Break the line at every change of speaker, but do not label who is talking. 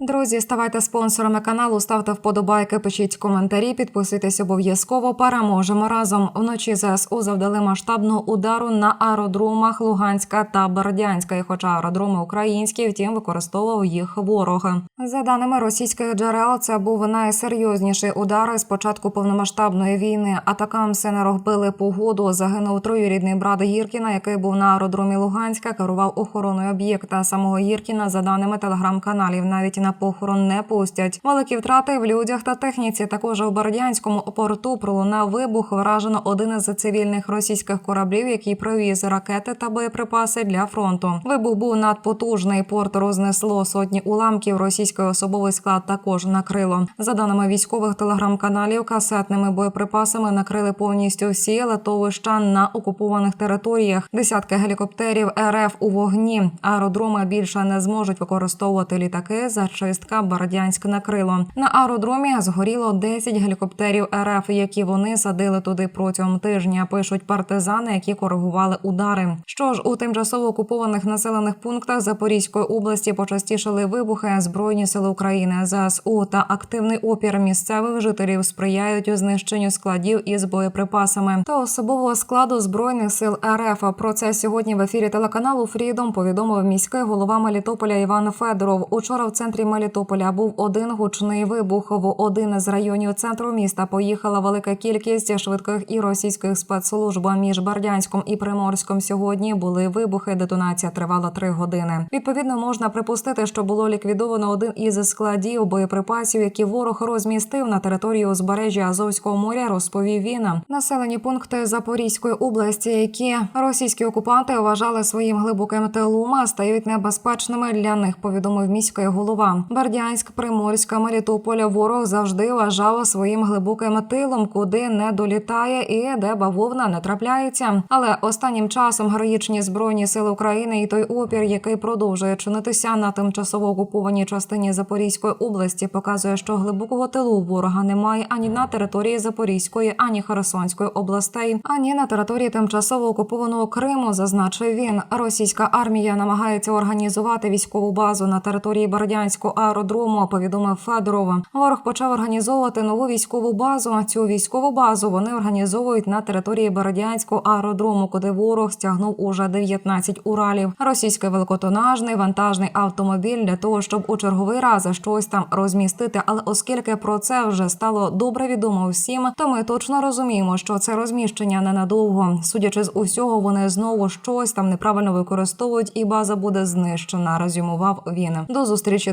Друзі, ставайте спонсорами каналу, ставте вподобайки, пишіть коментарі, підписуйтесь обов'язково. Переможемо разом. Вночі ЗСУ завдали масштабного удару на аеродромах Луганська та Бердянська. І хоча аеродроми українські, втім використовував їх ворог. За даними російських джерел, це був найсерйозніший удар з початку повномасштабної війни. Атакамси не робили погоду. Загинув троюрідний брат Гіркіна, який був на аеродромі Луганська, керував охороною об'єкта. Самого Гіркіна, за даними телеграм-каналів, навіть на похорон не пустять. Великі втрати в людях та техніці. Також у Бердянському порту пролунав вибух. Вражено один із цивільних російських кораблів, який привіз ракети та боєприпаси для фронту. Вибух був надпотужний. Порт рознесло сотні уламків. Російський особовий склад також накрило. За даними військових телеграм-каналів, касетними боєприпасами накрили повністю всі летовища на окупованих територіях. Десятки гелікоптерів РФ у вогні. Аеродроми більше не зможуть використовувати літаки. Зачистка Бердянськ накрило. На аеродромі згоріло 10 гелікоптерів РФ, які вони садили туди протягом тижня. Пишуть партизани, які коригували удари. Що ж у тимчасово окупованих населених пунктах Запорізької області почастішали вибухи. Збройні сили України ЗСУ та активний опір місцевих жителів сприяють у знищенню складів із боєприпасами та особового складу збройних сил РФ. Про це сьогодні в ефірі телеканалу Фрідом повідомив міський голова Мелітополя Іван Федоров. Учора в центрі Мелітополя був один гучний вибух. В один із районів центру міста поїхала велика кількість швидких і російських спецслужб. Між Бердянськом і Приморськом сьогодні були вибухи. Детонація тривала три години. Відповідно, можна припустити, що було ліквідовано один із складів боєприпасів, які ворог розмістив на території узбережжя Азовського моря. Розповів він. Населені пункти Запорізької області, які російські окупанти вважали своїм глибоким тилом, стають небезпечними для них. Повідомив міський голова. Бердянськ, Приморська, Мелітополя ворог завжди вважав своїм глибоким тилом, куди не долітає і де бавовна не трапляється. Але останнім часом героїчні збройні сили України і той опір, який продовжує чинитися на тимчасово окупованій частині Запорізької області, показує, що глибокого тилу ворога немає ані на території Запорізької, ані Херсонської областей, ані на території тимчасово окупованого Криму. Зазначив він. Російська армія намагається організувати військову базу на території Бердянського аеродрому. Повідомив Федоров. Ворог почав організовувати нову військову базу. Цю військову базу вони організовують на території Бердянського аеродрому, куди ворог стягнув уже 19 уралів. Російський великотонажний вантажний автомобіль для того, щоб у черговий раз щось там розмістити. Але оскільки про це вже стало добре відомо всім, то ми точно розуміємо, що це розміщення ненадовго. Судячи з усього, вони знову щось там неправильно використовують, і база буде знищена. Резюмував він. До зустрічі,